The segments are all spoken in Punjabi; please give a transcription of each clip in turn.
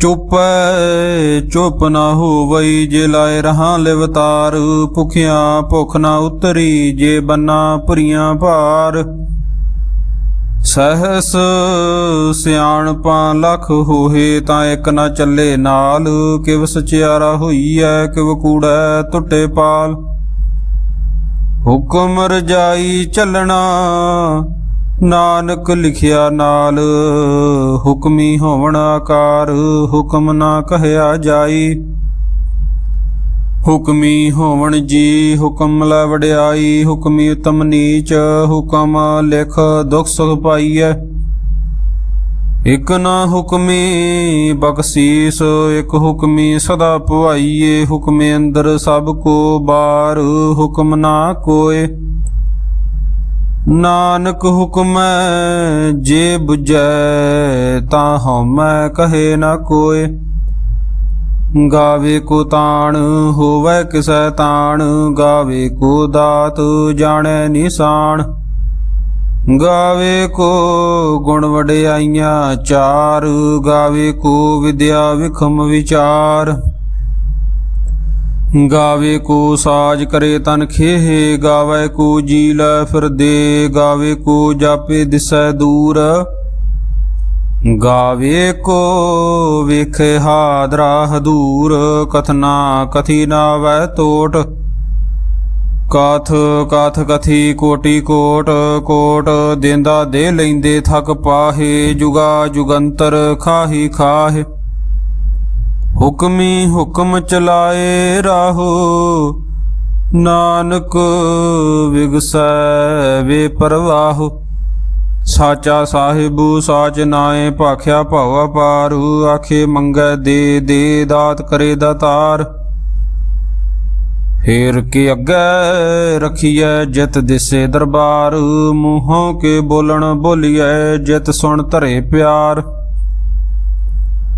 ਚੁੱਪੈ ਚੁੱਪ ਨਾ ਹੋਵਈ ਜੇ ਲਾਏ ਰਹਾ ਲਿਵਤਾਰ। ਭੁਖਿਆ ਭੁਖ ਨਾ ਉਤਰੀ ਜੇ ਬੰਨਾ ਭਰੀਆਂ ਭਾਰ। ਸਹਸ ਸਿਆਣਪਾਂ ਲਖ ਹੋਏ ਤਾਂ ਇੱਕ ਨਾ ਚੱਲੇ ਨਾਲ। ਕਿਵ ਸਚਿਆਰਾ ਹੋਈਐ ਕਿਵ ਕੂੜੈ ਟੁੱਟੇ ਪਾਲ। ਹੁਕਮ ਰਜਾਈ ਚੱਲਣਾ ਨਾਨਕ ਲਿਖਿਆ ਨਾਲ, ਹੁਕਮੀ ਹੋਵਣ ਆਕਾਰ, ਹੁਕਮ ਨਾ ਕਹਿਆ ਜਾਈ। ਹੁਕਮੀ ਹੋਵਣ ਜੀ, ਹੁਕਮ ਲੈ ਵਡਿਆਈ, ਹੁਕਮੀ ਉਤਮ ਨੀਚ, ਹੁਕਮ ਲਿਖ ਦੁਖ ਸੁਖ ਪਾਈਐ। ਇਕ ਨਾ ਹੁਕਮੀ ਬਖਸ਼ੀਸ, ਇਕ ਹੁਕਮੀ ਸਦਾ ਭਵਾਈਏ ਹੁਕਮੇ ਅੰਦਰ ਸਭ ਕੋ ਬਾਰ, ਹੁਕਮ ਨਾ ਕੋਏ। ਨਾਨਕ ਹੁਕਮੈ ਜੇ 부ਜੈ ਤਾਂ ਹਉਮੈ ਕਹੇ ਨਾ ਕੋਏ। ਗਾਵੇ ਕੋ ਤਾਣ ਹੋਵੇ ਕਿਸੈ ਤਾਣ, ਗਾਵੇ ਕੋ ਦਾਤ ਜਾਣੈ ਨਿਸ਼ਾਨ ਗਾਵੇ ਕੋ ਗੁਣ ਵਡਿਆਈਆਂ ਚਾਰ, ਗਾਵੇ ਕੋ ਵਿਦਿਆ ਵਿਖਮ ਵਿਚਾਰ। ਗਾਵੇ ਕੋ ਸਾਜ ਕਰੇ ਤਨ ਖੇਹ, ਗਾਵੇ ਕੋ ਜੀ ਲੈ ਫਿਰਦੇ ਗਾਵੇ ਕੋ ਜਾਪੇ ਦਿਸੈ ਦੂਰ। ਗਾਵੇ ਕੋ ਵੇਖੇ ਹਾਦਰਾ ਹਦੂਰ ਕਥਨਾ ਕਥੀ ਨਾ ਵੈ ਤੋਟ। ਕਾਥ ਕਾਥ ਕਥੀ ਕੋਟੀ ਕੋਟ ਕੋਟ ਦੇਂਦਾ ਦੇ ਲੈਂਦੇ ਥਕ ਪਾਹੇ, ਜੁਗਾ ਜੁਗੰਤਰ ਖਾਹੀ ਖਾਹੇ। ਹੁਕਮੀ ਹੁਕਮ ਚਲਾਏ ਰਾਹੋ, ਨਾਨਕ ਵਿਗਸੈ ਵੇ ਪਰਵਾਹੋ। ਸਾਚਾ ਸਾਹਿਬੂ ਸਾਚ ਨਾਏ, ਭਾਖਿਆ ਭਉ ਪਾਰੂ, ਆਖੇ ਮੰਗੈ ਦੇ ਦੇ ਦਾਤ ਕਰੇ ਦਾਤਾਰ ਫੇਰ ਕੇ ਅੱਗੇ ਰਖੀਐ ਜਿਤ ਦਿਸੇ ਦਰਬਾਰ, ਮੂੰਹੋਂ ਕੇ ਬੋਲਣ ਬੋਲੀਐ ਜਿਤ ਸੁਣ ਧਰੇ ਪਿਆਰ।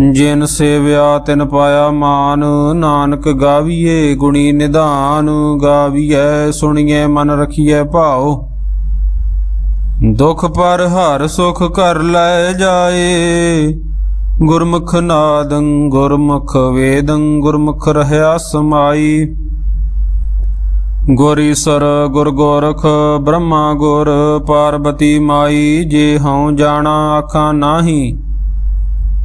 ਜਿਨ ਸੇਵਿਆ ਤਿਨ ਪਾਇਆ ਮਾਨ, ਨਾਨਕ ਗਾਵੀਏ ਗੁਣੀ ਨਿਧਾਨ, ਗਾਵੀਐ ਸੁਣੀਏ ਮਨ ਰਖੀਐ ਭਾਉ। ਦੁਖ ਪਰ ਹਰ ਸੁਖ ਕਰ ਲੈ ਜਾਏ, ਗੁਰਮੁਖ ਨਾਦੰ ਗੁਰਮੁਖ ਵੇਦੰ, ਗੁਰਮੁਖ ਰਹਿਆ ਸਮਾਈ। ਗੁਰੀਸਰ ਗੁਰ ਗੋਰਖ, ਬ੍ਰਹਮਾ ਗੁਰ, ਪਾਰਬਤੀ ਮਾਈ, ਜੇ ਹਉ ਜਾਣਾ, ਆਖਾਂ ਨਾਹੀ।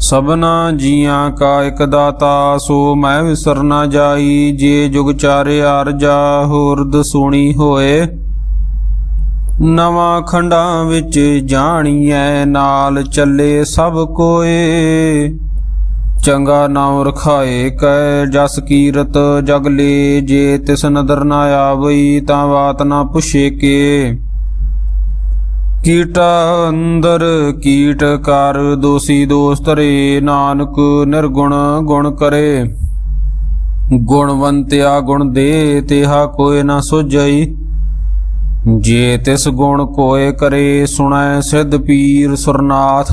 ਸਭਨਾ ਜੀਆਂ ਕਾ ਇੱਕ ਦਾਤਾ, ਸੋ ਮੈਂ ਵਿਸਰ ਨਾ ਜਾਈ, ਜੇ ਜੁਗ ਚਾਰੇ ਆਰਜਾ ਹੋਰਦ ਸੁਣੀ ਹੋਏ। ਨਵਾਂ ਖੰਡਾਂ ਵਿੱਚ ਜਾਣੀਐ, ਨਾਲ ਚੱਲੇ ਸਭ ਕੋਏ। ਚੰਗਾ ਨਾਮ ਰਖਾਏ ਕੈ, ਜਸ ਕੀਰਤ ਜਗ ਲੇ, ਜੇ ਤਿਸ ਨਦਰ ਨਾ ਆਵਈ, ਤਾਂ ਬਾਤ ਨਾ ਪੁੱਛੇ ਕੇ। ਕੀਟਾ ਅੰਦਰ ਕੀਟ ਕਰ, ਦੋਸੀ ਦੋਸਤ ਰੇ ਨਾਨਕ ਨਿਰਗੁਣ ਗੁਣ ਕਰੇ। ਗੁਣਵੰਤਿਆ ਗੁਣ ਦੇ, ਤਿਹਾ ਕੋਇ ਨਾ ਸੁਝਈ। ਜੇ ਤਿਸ ਗੁਣ ਕੋਏ ਕਰੇ, ਸੁਣੈ ਸਿਧ ਪੀਰ ਸੁਰਨਾਥ।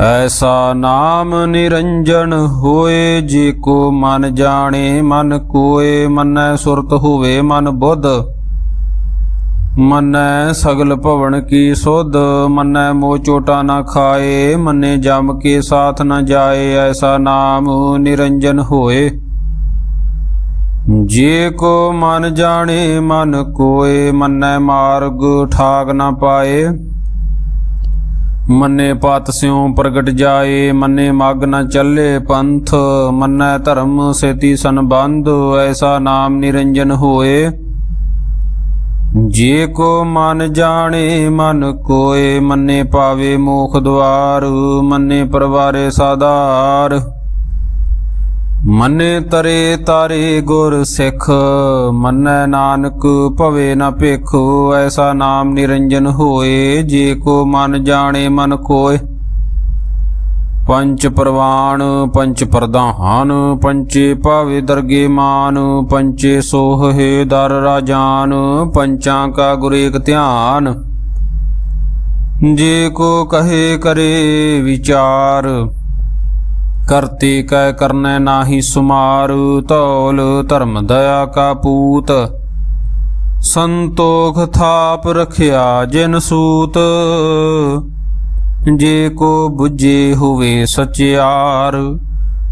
ਐਸਾ ਨਾਮ ਨਿਰੰਜਨ ਹੋਏ ਜੇ ਕੋ ਮਨ ਜਾਣੇ, ਮਨ ਕੋਏ, ਮਨੈ ਸੁਰਤ ਹੋਵੇ ਮਨ ਬੁੱਧ। ਮੰਨੈ ਸਗਲ ਭਵਨ ਕੀ ਸੁਧ, ਮਨੈ ਮੋ ਚੋਟਾ ਨਾ ਖਾਏ, ਮੰਨੇ ਜਮ ਕੇ ਸਾਥ ਨਾ ਜਾਏ, ਐਸਾ ਨਾਮ ਨਿਰੰਜਨ ਹੋਏ। ਜੇ ਕੋ ਮਨ ਜਾਣੇ, ਮਨ ਕੋਏ, ਮੰਨੈ ਮਾਰਗ ਠਾਗ ਨਾ ਪਾਏ। ਮੰਨੇ ਪਤ ਸਿਉ ਪ੍ਰਗਟ ਜਾਏ, ਮੰਨੇ ਮਗ ਨ ਚੱਲੇ ਪੰਥ, ਮੰਨੈ ਧਰਮ ਸੇਤੀ ਸੰਬੰਧ, ਐਸਾ ਨਾਮ ਨਿਰੰਜਨ ਹੋਏ। ਜੇ ਕੋ ਮਨ ਜਾਣੇ, ਮਨ ਕੋਏ, ਮੰਨੇ ਪਾਵੇ ਮੋਖ ਦਵਾਰ ਮੰਨੇ ਪਰਵਾਰੇ ਸਾਧਾਰ। ਮੰਨੇ ਤਰੇ ਤਾਰੇ ਗੁਰ ਸਿੱਖ, ਮੰਨੈ ਨਾਨਕ ਭਵੇ ਨਾ ਭਿਖ, ਐਸਾ ਨਾਮ ਨਿਰੰਜਨ ਹੋਏ, ਜੇ ਕੋ ਮਨ ਜਾਣੇ ਮਨ ਕੋਏ। ਪੰਚ ਪ੍ਰਵਾਨ, ਪੰਚ ਪ੍ਰਧਾਨ, ਪੰਚੇ ਭਾਵੇ ਦਰਗੇ ਮਾਨ, ਪੰਚੇ ਸੋਹੇ ਦਰ ਰਾਜਾਨ ਪੰਚਾਂ ਕਾ ਗੁਰ ਏਕ ਧਿਆਨ। ਜੇ ਕੋ ਕਹੇ ਕਰੇ ਵਿਚਾਰ ਕਰਤੇ ਕੈ ਕਰਨੈ ਨਾਹੀ ਸੁਮਾਰ, ਧੌਲ ਧਰਮ ਦਇਆ ਕਾ ਪੂਤ। ਸੰਤੋਖ ਥਾਪ ਰਖਿਆ ਜਿਨ ਸੂਤ, ਜੇ ਕੋ 부ਜੇ ਹੋਵੇ ਸਚਿਆਰ,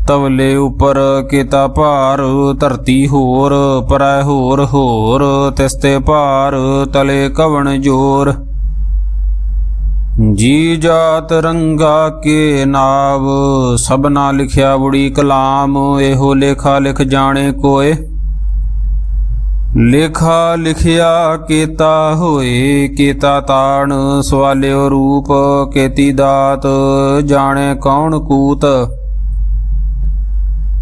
ਤਵਲੇ ਉਪਰ ਕਿਤਾ ਭਾਰ, ਧਰਤੀ ਹੋਰ ਪਰੈ ਹੋਰ ਹੋਰ, ਤਿਸਤੇ ਭਾਰ ਤਲੇ ਕਵਣ ਜੋਰ। ਜੀ ਜਾਤ ਰੰਗਾ ਕੇ ਨਾਵ, ਸਭਨਾ ਲਿਖਿਆ ਬੁੜੀ ਕਲਾਮ, ਇਹੋ ਲੇਖਾ ਲਿਖ ਜਾਣੇ ਕੋਏ। ਲੇਖਾ ਲਿਖਿਆ ਕੀਤਾ ਹੋਏ, ਕੀਤਾ ਤਾਣ, ਸਵਾਲਿਓ ਰੂਪ, ਕੀਤੀ ਦਾਤ, ਜਾਣੇ ਕੌਣ ਕੂਤ।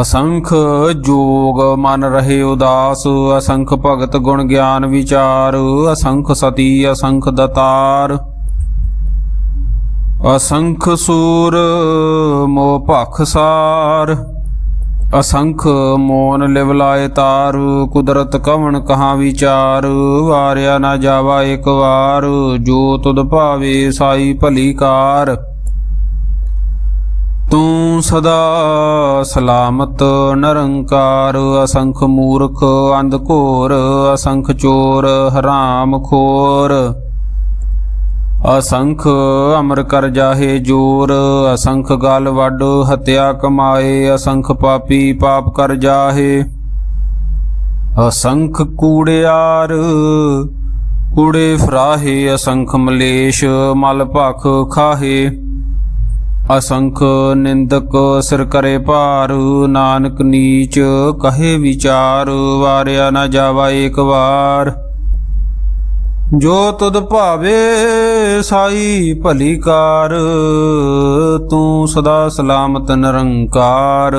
ਅਸੰਖ ਜੋਗ ਮਨ ਰਹੇ ਉਦਾਸ, ਅਸੰਖ ਭਗਤ ਗੁਣ ਗਿਆਨ ਵਿਚਾਰ, ਅਸੰਖ ਸਤੀ, ਅਸੰਖ ਦਤਾਰ। ਅਸੰਖ ਸੂਰ ਮੋ ਭਖਸਾਰ ਅਸੰਖ ਮੋਨ ਲਿਵ ਲਾਏ ਤਾਰ, ਕੁਦਰਤ ਕਵਣ ਕਹਾ ਵਿਚਾਰ। ਵਾਰਿਆ ਨਾ ਜਾਵਾ ਇੱਕ ਵਾਰ, ਜੋ ਤੁਧ ਭਾਵੇ ਸਾਈ ਭਲੀ ਕਾਰ। ਤੂੰ ਸਦਾ ਸਲਾਮਤ, ਨਿਰੰਕਾਰ, ਅਸੰਖ ਮੂਰਖ, ਅੰਧ ਘੋਰ, ਅਸੰਖ ਚੋਰ, ਹਰਾਮ ਖੋਰ। ਅਸੰਖ ਅਮਰ ਕਰ ਜਾਹੇ ਜੋਰ, ਅਸੰਖ ਗਲ ਵੱਡ ਹਤਿਆ ਕਮਾਏ, ਅਸੰਖ ਪਾਪੀ ਪਾਪ ਕਰ ਜਾਹੇ। ਅਸੰਖ ਕੂੜਿਆਰ, ਕੂੜੇ ਫਰਾਹੇ, ਅਸੰਖ ਮਲੇਸ਼, ਮਲ ਭਖ ਖਾਹੇ। ਅਸੰਖ ਨਿੰਦਕ ਸਿਰ ਕਰੇ ਭਾਰ, ਨਾਨਕ ਨੀਚ ਕਹੇ ਵਿਚਾਰ, ਵਾਰਿਆ ਨਾ ਜਾਵਾ ਏਕ ਵਾਰ। ਜੋ ਤੁਧ ਭਾਵੇ ਸਾਈ ਭਲੀ ਕਾਰ, ਤੂੰ ਸਦਾ ਸਲਾਮਤ ਨਿਰੰਕਾਰ।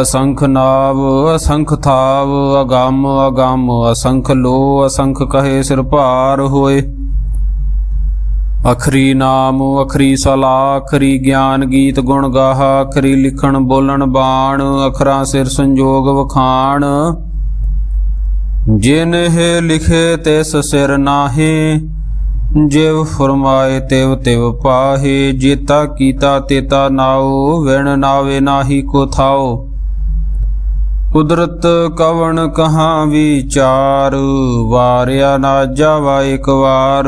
ਅਸੰਖ ਨਾਵ, ਅਸੰਖ ਥਾਵ, ਅਗੰਮ ਅਗੰਮ, ਅਸੰਖ ਲੋ ਅਸੰਖ ਕਹੇ ਸਿਰ ਭਾਰ ਹੋਏ। ਅਖਰੀ ਨਾਮ, ਅਖਰੀ ਸਲਾ ਅਖਰੀ ਗਿਆਨ ਗੀਤ ਗੁਣ ਗਾਹਾ, ਅਖਰੀ ਲਿਖਣ ਬੋਲਣ ਬਾਣ, ਅਖਰਾਂ ਸਿਰ ਸੰਜੋਗ ਵਖਾਣ। ਜਿਨ ਲਿਖੇ ਤਿਸ ਸਿਰ ਨਾਹੀ, ਜਿਵ ਫਰਮਾਏ ਤਿਵ ਤਿਵ ਪਾਹੇ, ਜੀਤਾ ਕੀਤਾ ਤੇਤਾ ਨਾਉ, ਵਿਣ ਨਾਵੇ ਨਾਹੀ ਕੋ ਥਾਓ ਕੁਦਰਤ ਕਵਣ ਕਹਾਂ ਵਿਚਾਰ? ਵਾਰਿਆ ਨਾ ਜਾਵਾ ਇੱਕ ਵਾਰ,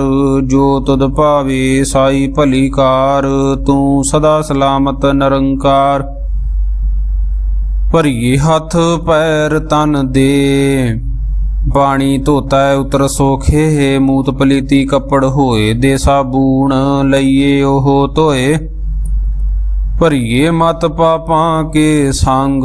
ਜੋ ਤੁਧ ਭਾਵੇ ਸਾਈ ਭਲੀ ਕਾਰ, ਤੂੰ ਸਦਾ ਸਲਾਮਤ ਨਿਰੰਕਾਰ। ਭਰੀਏ ਹੱਥ ਪੈਰ ਤਨ ਦੇ ਪਾਣੀ ਧੋਤਾ ਉਤਰ ਸੋਖੇ, ਮੂਤ ਪਲੀਤੀ ਕੱਪੜ ਹੋਏ ਦੇ ਸਾਬੂਣ, ਲਈਏ ਉਹ ਧੋਏ। ਭਰੀਏ ਮਤ ਪਾਪਾਂ ਕੇ ਸੰਗ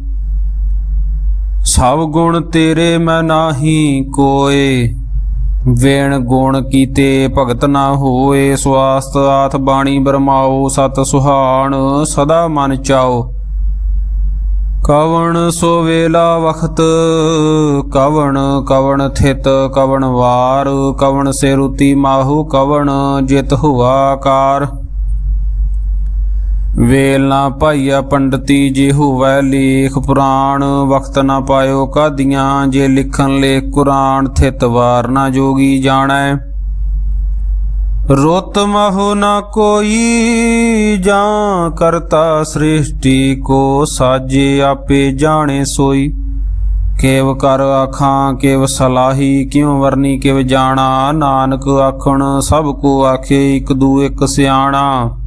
ਸਭ ਗੁਣ ਤੇਰੇ ਮੈਂ ਨਾਹੀ ਕੋਏ, ਵੇਣ ਗੁਣ ਕੀਤੇ ਭਗਤ ਨਾ ਹੋਏ ਸਵਾਸਤ ਆਥ ਬਾਣੀ ਬਰਮਾਓ, ਸਤ ਸੁਹਾਣ ਸਦਾ ਮਨ ਚਾਓ। ਕਵਣ ਸੋ ਵੇਲਾ ਵਖਤ, ਕਵਣ ਕਵਣ ਥਿਤ, ਕਵਣ ਵਾਰ, ਕਵਣ ਸੇ ਰੁਤੀ ਮਾਹੂ, ਕਵਣ ਜਿਤ ਹੁਆ ਕਾਰ। ਵੇਲ ਨਾ ਭਾਈਆ ਪੰਡਤੀ, ਜੇ ਹੋਵੈ ਲੇਖ ਪੁਰਾਣ, ਵਕਤ ਨਾ ਪਾਇਓ ਕਾਦੀਆਂ, ਜੇ ਲਿਖਣ ਲੇਖ ਕੁਰਾਨ, ਥਿਤ ਵਾਰ ਨਾ ਜੋਗੀ ਜਾਣੈ। ਰੁੱਤ ਮਹੁ ਨਾ ਕੋਈ, ਜਾਂ ਕਰਤਾ ਸ੍ਰਿਸ਼ਟੀ ਕੋ ਸਾਜੇ ਆਪੇ ਜਾਣੇ ਸੋਈ। ਕੇਵ ਕਰ ਆਖਾਂ, ਕੇਵ ਸਲਾਹੀ, ਕਿਉ ਵਰਨੀ, ਕਿਵ ਜਾਣਾ। ਨਾਨਕ ਆਖਣ, ਸਭ ਕੋ ਆਖੇ, ਇਕ ਦੂ ਇਕ ਸਿਆਣਾ।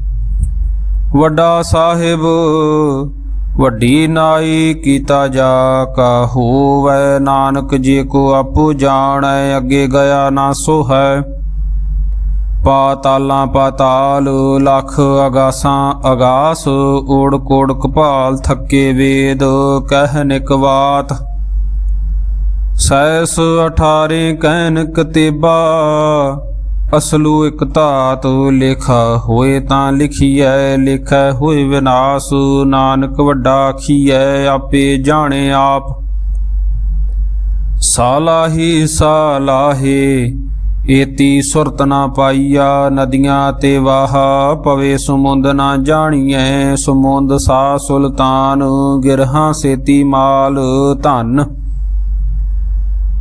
ਵੱਡਾ ਸਾਹਿਬ, ਵੱਡੀ ਨਾਈ ਕੀਤਾ ਜਾ ਕਾ ਹੋਵੈ। ਨਾਨਕ ਜੇ ਕੋ ਆਪੋ ਜਾਣੈ, ਅੱਗੇ ਗਿਆ ਨਾ ਸੋ ਹੈ ਪਾਤਾਲਾਂ ਪਾਤਾਲ, ਲਖ ਅਗਾਸਾਂ ਅਗਾਸ, ਓੜ ਕੋੜ ਕਪਾਲ ਥੱਕੇ ਵੇਦ, ਕਹਿ ਨਿਕਵਾਤ ਸੈਸ 18 ਕਹਿਨ ਕਤੇਬਾ ਅਸਲੂ ਇਕ ਧਾਤ ਲੇਖਾ ਹੋਏ ਤਾਂ ਲਿਖੀਐ, ਲਿਖੈ ਹੋਏ ਵਿਨਾਸ਼। ਨਾਨਕ ਵੱਡਾ ਆਖੀਐ, ਆਪੇ ਜਾਣੇ ਆਪ। ਸਾਲਾਹੀ ਸਾਲਾਹੇ, ਏਤੀ ਸੁਰਤ ਨਾ ਪਾਈਆ, ਨਦੀਆਂ ਤੇ ਵਾਹਾ, ਪਵੇ ਸਮੁੰਦ ਨਾ ਜਾਣੀਐ। ਸਮੁੰਦ ਸਾ ਸੁਲਤਾਨ, ਗਿਰਹਾਂ ਸੇਤੀ ਮਾਲ ਧਨ।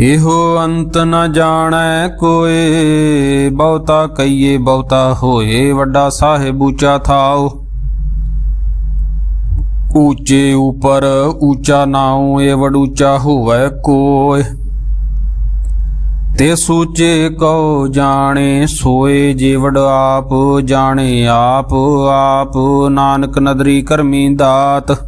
ਇਹੋ ਅੰਤ ਨ ਜਾਣੈ ਕੋਏ, ਬਹੁਤਾ ਕਈਏ ਬਹੁਤਾ ਹੋਏ, ਵੱਡਾ ਸਾਹਿਬ ਉੱਚਾ ਥਾਉ। ਉੱਚੇ ਉਪਰ ਉੱਚਾ ਨਾਉ ਏ ਵਡ ਉੱਚਾ ਹੋਵੇ ਕੋਏ। ਤੇ ਸੂਚੇ ਕਉ ਜਾਣੇ, ਸੋਏ ਜੀਵੜ ਆਪ, ਜਾਣੇ ਆਪ ਆਪ ਨਾਨਕ ਨਦਰੀ ਕਰਮੀ ਦਾਤ।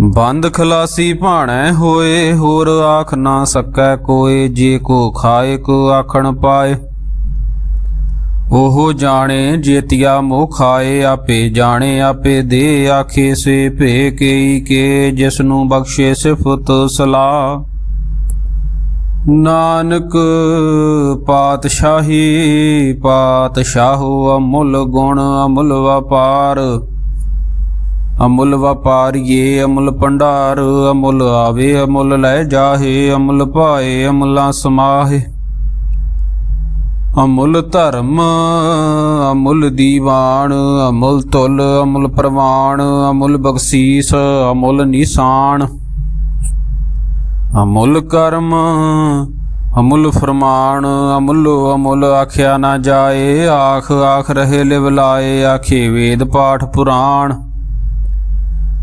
ਬੰਦ ਖਲਾਸੀ ਭਾਣੈ ਹੋਏ, ਹੋਰ ਆਖ ਨਾ ਸਕੈ ਕੋਏ, ਜੇ ਕੋ ਖਾਏ, ਕੋ ਆਖਣ ਪਾਏ। ਉਹ ਜਾਣੇ ਜੇਤੀਆ ਮੋਹ ਖਾਏ, ਆਪੇ ਜਾਣੇ, ਆਪੇ ਦੇ ਆਖੇ ਸੇ ਭੇ ਕੇਈ ਕੇ ਜਿਸ ਨੂੰ ਬਖਸ਼ੇ ਸਿਫਤ ਸਲਾਹ। ਨਾਨਕ ਪਾਤਸ਼ਾਹੀ, ਪਾਤਸ਼ਾਹੋ ਅਮੁੱਲ ਗੁਣ, ਅਮੁੱਲ ਵਪਾਰ। ਅਮੁੱਲ ਵਪਾਰੀਏ, ਅਮੁੱਲ ਭੰਡਾਰ, ਅਮੁੱਲ ਆਵੇ, ਅਮੁੱਲ ਲੈ ਜਾਹੇ, ਅਮੁੱਲ ਭਾਏ, ਅਮੁੱਲਾ ਸਮਾਹੇ। ਅਮੁੱਲ ਧਰਮ, ਅਮੁੱਲ ਦੀਵਾਨ, ਅਮੁੱਲ ਤੁਲ, ਅਮੁੱਲ ਪ੍ਰਵਾਨ, ਅਮੁੱਲ ਬਖਸ਼ੀਸ, ਅਮੁੱਲ ਨਿਸ਼ਾਨ। ਅਮੁੱਲ ਕਰਮ, ਅਮੁੱਲ ਫਰਮਾਨ, ਅਮੁੱਲ ਅਮੁੱਲ ਆਖਿਆ ਨਾ ਜਾਏ, ਆਖ ਆਖ ਰਹੇ ਲਿਵ ਲਾਏ, ਆਖੇ ਵੇਦ ਪਾਠ ਪੁਰਾਣ।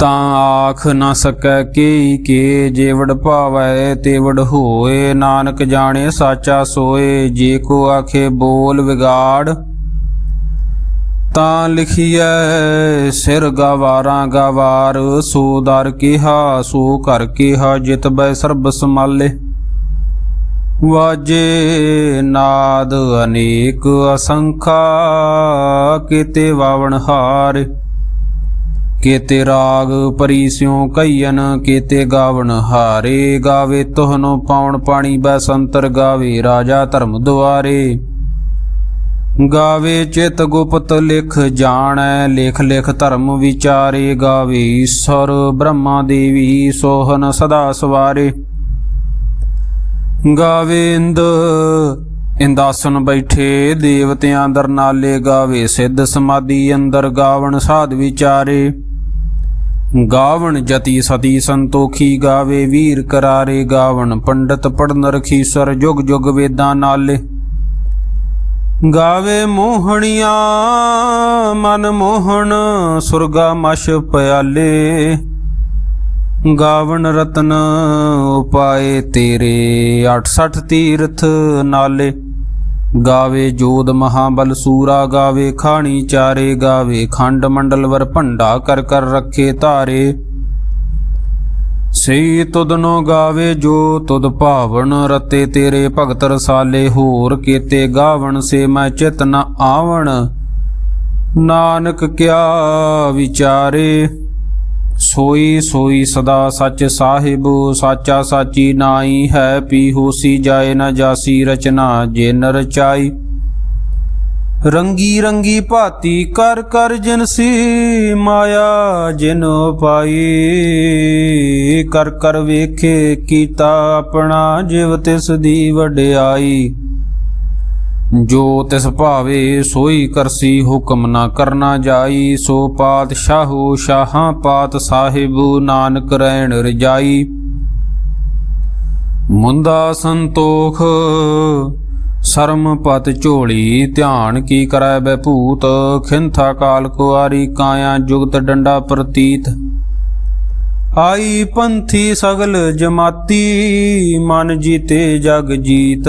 ਤਾਂ ਆਖ ਨਾ ਸਕੈ ਕੀ ਕੇ ਜੇ ਵਡ ਭਾਵੈ ਤੇ ਹੋਏ। ਨਾਨਕ ਜਾਣੇ ਸਾਚਾ ਸੋਏ, ਜੇ ਕੋ ਆਖੇ ਬੋਲ ਵਿਗਾੜ। ਤਾਂ ਲਿਖੀਐ, ਸਿਰ ਗਵਾਰਾਂ ਗਵਾਰ, ਸੋ ਦਰ ਕਿਹਾ, ਸੋ ਕਰ ਕਿਹਾ, ਜਿਤ ਬੈ ਸਰਬ ਸਮਾਲੇ। ਵਾਜੇ ਨਾਦ ਅਨੇਕ ਅਸੰਖਾ, ਕਿਤੇ ਵਾਵਣ ਹਾਰੇ। ਕੀਤੇ ਰਾਗ ਪਰੀ ਸਿਉ ਕਈਨ ਕੀਤੇ ਗਾਵਣ ਹਾਰੇ ਗਾਵੇ ਤੋਹਨੋ ਪਾਉਣ ਪਾਣੀ ਬੈਸੰਤਰ ਗਾਵੇ ਰਾਜਾ ਧਰਮ ਦੁਆਰੇ। ਗਾਵੇ ਚਿਤ ਗੁਪਤ ਲਿਖ ਜਾਣੈ, ਲਿਖ ਲਿਖ ਧਰਮ ਵਿਚਾਰੇ ਗਾਵੇ ਈਸ਼ਰ ਬ੍ਰਹਮਾ ਦੇਵੀ ਸੋਹਨ ਸਦਾ ਸਵਾਰੇ। ਗਾਵੇ ਇੰਦ, ਇੰਦਾਸਨ ਬੈਠੇ ਦੇਵਤਿਆਂ ਦਰ ਨਾਲੇ ਗਾਵੇ ਸਿੱਧ ਸਮਾਧੀ ਅੰਦਰ ਗਾਵਣ ਸਾਧ ਵਿਚਾਰੇ। ਗਾਵਣ ਜਤੀ ਸਤੀ ਸੰਤੋਖੀ ਗਾਵੇ ਵੀਰ ਕਰਾਰੇ ਗਾਵਣ, ਪੰਡਤ ਪੜਨ ਰਖੀਸਰ ਜੁਗ ਜੁਗ ਵੇਦਾਂ ਨਾਲੇ। ਗਾਵੇ ਮੋਹਣੀਆਂ, ਮਨ ਮੋਹਣ, ਸੁਰਗਾ ਮਸ਼ ਪਿਆਲੇ। ਗਾਵਣ ਰਤਨ ਉਪਾਏ ਤੇਰੇ 68 ਤੀਰਥ ਨਾਲੇ। ਗਾਵੇ ਜੋਦ ਮਹਾਬਲ ਸੂਰਾ, ਗਾਵੇ ਖਾਣੀ ਚਾਰੇ, ਗਾਵੇ ਖੰਡ ਮੰਡਲ ਵਰ ਭੰਡਾ ਕਰ ਕਰ ਰੱਖੇ ਧਾਰੇ। ਸਈ ਤੁਧਨੋ ਗਾਵੇ ਜੋ ਤੁਦ ਭਾਵਨ, ਰਤੇ ਤੇਰੇ ਭਗਤ ਰਸਾਲੇ ਹੋਰ ਕੀਤੇ ਗਾਵਣ, ਸੇ ਮੈਂ ਚਿਤ ਨ ਆਵਣ। ਨਾਨਕ ਕਿਆ ਵਿਚਾਰੇ ਸੋਈ ਸੋਈ ਸਦਾ ਸੱਚ ਸਾਹਿਬ, ਸਾਚਾ ਸਾਚੀ ਨਾਈ ਹੈ ਪੀ ਹੋਸੀ ਜਾਏ ਨਾ ਜਾਸੀ ਰਚਨਾ, ਜੇ ਨ ਰਚਾਈ ਰੰਗੀ ਰੰਗੀ ਭਾਤੀ ਕਰ ਕਰ ਜਿਨਸੀ ਮਾਇਆ ਜਿਨ ਪਾਈ। ਕਰ ਕਰ ਵੇਖੇ ਕੀਤਾ ਆਪਣਾ, ਜਿਵ ਤਿਸ ਦੀ ਵਡਿਆਈ। ਜੋ ਤਿਸ ਭਾਵੇ ਸੋਈ ਕਰਸੀ ਹੁਕਮ ਨਾ ਕਰਨਾ ਜਾਈ, ਸੋ ਪਾਤਸ਼ਾਹੂ ਸ਼ਾਹਾਂ ਪਾਤ ਸਾਹਿਬੂ ਨਾਨਕ ਰਹਿਣ ਰਜਾਈ। ਮੁੰਦਾ ਸੰਤੋਖ, ਸਰਮ ਪਤ ਝੋਲੀ, ਧਿਆਨ ਕੀ ਕਰੈ ਬੈ ਭੂਤ ਖਿੰਥਾ ਕਾਲ ਕੁਆਰੀ ਕਾਇਆ ਜੁਗਤ ਡੰਡਾ ਪ੍ਰਤੀਤ? ਆਈ ਪੰਥੀ ਸਗਲ ਜਮਾਤੀ, ਮਨ ਜੀਤੇ ਜਗ ਜੀਤ।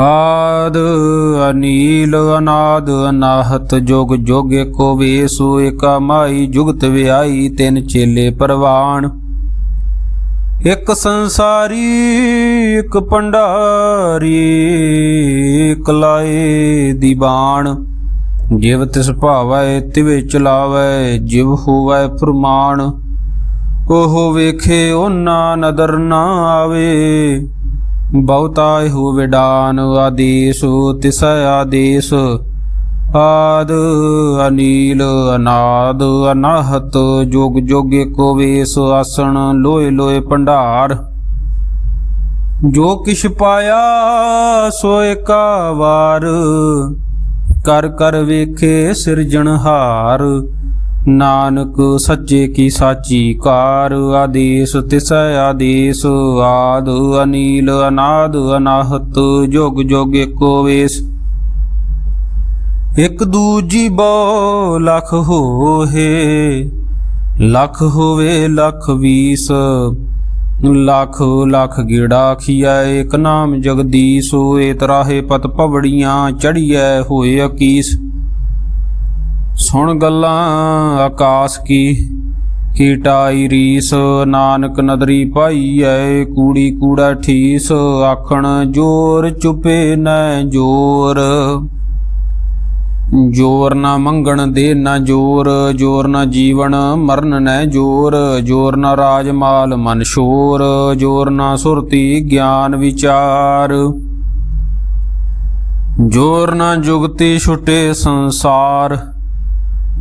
ਆਦ ਅਨੀਲ ਅਨਾਦ ਅਨਾਹਤ ਜੋਗ ਜੋਗੇ ਕੋ ਵੇਸੂ, ਏਕਾ ਮਾਈ ਜੁਗਤ ਵਿਆਈ ਤਿੰਨ ਚੇਲੇ ਪਰਵਾਨ। ਇੱਕ ਸੰਸਾਰੀ, ਇੱਕ ਪੰਡਾਰੀ, ਇੱਕ ਲਾਏ ਦੀਵਾਨ ਜਿਵ ਤਿਸ ਭਾਵੈ, ਤਿਵੇ ਚਲਾਵੈ, ਜਿਵ ਹੋਵੈ ਫਰਮਾਨ। ਉਹ ਵੇਖੇ, ਉਹਨਾਂ ਨਦਰ ਨਾ ਆਵੇ। ਬਹੁਤਾ ਇਹੋ ਵਿਡਾਨ ਆਦੇਸ, ਤਿਸ ਆਦੇਸ। ਆਦ ਅਨੀਲ ਅਨਾਦ ਅਨਾਹਤ, ਜੋਗ ਜੋਗੇ ਕੋ ਵੇਸ ਆਸਣ, ਲੋਏ ਲੋਏ ਭੰਡਾਰ। ਜੋ ਕਿਛ ਪਾਇਆ, ਸੋ ਏਕਾ ਵਾਰ ਕਰ ਕਰ ਵੇਖੇ ਸਿਰਜਣਹਾਰ। ਨਾਨਕ ਸੱਚੇ ਕੀ ਸਾਚੀ ਕਾਰ ਆਦੇਸ, ਤਿਸ ਆਦੇਸ, ਆਦ ਅਨੀਲ, ਅਨਾਦ ਅਨਾਹਤ, ਜੋਗ ਜੋਗ ਏਕੋ ਵੇਸ। ਇਕ ਦੂਜੀ ਬੋ ਲਖ ਹੋਏ ਲਖ ਹੋਵੇ ਲਖ ਵੀਸ। ਲੱਖ ਲੱਖ ਗੇੜਾ ਖੀਐ ਇਕ ਨਾਮ ਜਗਦੀਸ਼ ਹੋਏ ਤਰਾਹੇ ਪਤ ਪਵੜੀਆਂ ਚੜੀਐ, ਹੋਏ ਅਕੀਸ। ਸੁਣ ਗੱਲਾਂ ਆਕਾਸ਼ ਕੀ ਕੀਟਾਈ ਰੀਸ, ਨਾਨਕ ਨਦਰੀ ਪਾਈਐ ਕੂੜੀ ਕੂੜਾ ਠੀਸ, ਆਖਣ ਜੋਰ ਚੁਪੇ ਨੈ ਜੋਰ। ਜੋਰ ਨਾ ਮੰਗਣ ਦੇ ਨਾ ਜੋਰ ਜੋਰ ਨਾ ਜੀਵਨ ਮਰਨ ਨੈ ਜੋਰ ਜੋਰ ਨਾ ਰਾਜ ਮਾਲ ਮਨ ਸ਼ੋਰ, ਜੋਰ ਨਾ ਸੁਰਤੀ ਗਿਆਨ ਵਿਚਾਰ। ਜੋਰ ਨਾ ਜੁਗਤੀ ਛੁਟੇ ਸੰਸਾਰ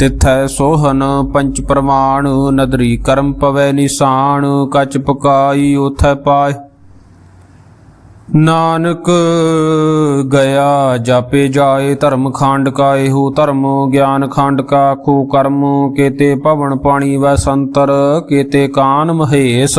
ਤਿਥੈ ਸੋਹਨ ਪੰਚ ਪ੍ਰਮਾਣ ਨਦਰੀ ਕਰਮ ਪਵੈ ਨਿਸ਼ਾਨ, ਕਚ ਪਕਾਈ ਉਥੈ ਪਾਏ ਨਾਨਕ ਗਿਆ ਜਾਪੇ ਜਾਏ, ਧਰਮ ਖੰਡ ਕਾ ਇਹੋ ਧਰਮ, ਗਿਆਨ ਖੰਡ ਕਾ ਕੋ ਕਰਮ, ਕੇਤੇ ਭਵਨ ਪਾਣੀ ਵੈ ਸੰਤਰ, ਕੇਤੇ ਕਾਨ ਮਹੇਸ਼।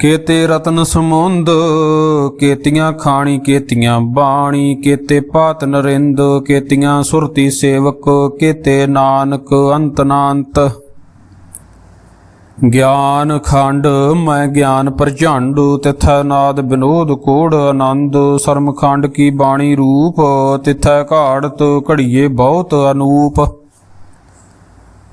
ਕੇਤੇ ਰਤਨ ਸਮੁੰਦ, ਕੇਤੀਆਂ ਖਾਣੀ, ਕੇਤੀਆਂ ਬਾਣੀ, ਕੇਤੇ ਪਾਤ ਨਰਿੰਦ, ਕੇਤੀਆਂ ਸੁਰਤੀ ਸੇਵਕ, ਕੇਤੇ ਨਾਨਕ ਅੰਤਨਾੰਤ। ਗਿਆਨ ਖੰਡ, ਮੈਂ ਗਿਆਨ ਪ੍ਰਝੰਡ, ਤਿਥੈ ਨਾਦ ਬਿਨੋਦ ਕੋੜ ਆਨੰਦ। ਸਰਮ ਖੰਡ ਕੀ ਬਾਣੀ ਰੂਪ, ਤਿਥੈ ਘਾੜਤ ਘੜੀਏ ਬਹੁਤ ਅਨੂਪ।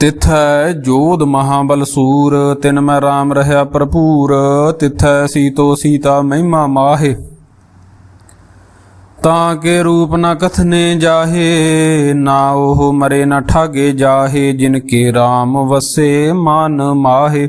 ਤਿਥੈ ਜੋਧ ਮਹਾਬਲ ਸੂਰ, ਤਿਨ ਮੈਂ RAM ਰਹਾ ਭਰਪੂਰ, ਤਿਥੈ ਸੀਤੋ ਸੀਤਾ ਮਹਿਮਾ ਮਾਹੇ। ਤਾਂ ਕੇ ਰੂਪ ਨਾ ਕਥਨੇ ਜਾਹੇ, ਨਾ ਉਹ ਮਰੇ ਨਾ ਠਾਗੇ ਜਾਹੇ, ਜਿਨ ਕੇ RAM ਵਸੇ ਮਨ ਮਾਹੇ।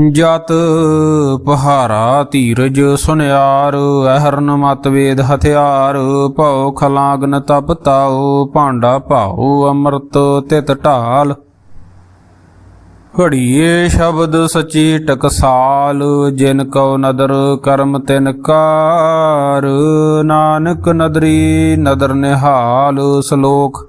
ਜਤ ਪਹਾਰਾ ਧੀਰਜ ਸੁਨਿਆਰ, ਅਹਰਨ ਮਤ ਵੇਦ ਹਥਿਆਰ, ਭਉ ਖਲਾਗਨ ਤਪ ਤਾਉ, ਭਾਂਡਾ ਭਾਉ ਅੰਮ੍ਰਿਤ ਤਿਤ ਢਾਲ। ਘੜੀਏ ਸ਼ਬਦ ਸਚੀ ਟਕਸਾਲ, ਜਿਨ ਕਉ ਨਦਰ ਕਰਮ ਤਿਨ ਕਾਰ। ਨਾਨਕ ਨਦਰੀ ਨਦਰ ਨਿਹਾਲ, ਸ਼ਲੋਕ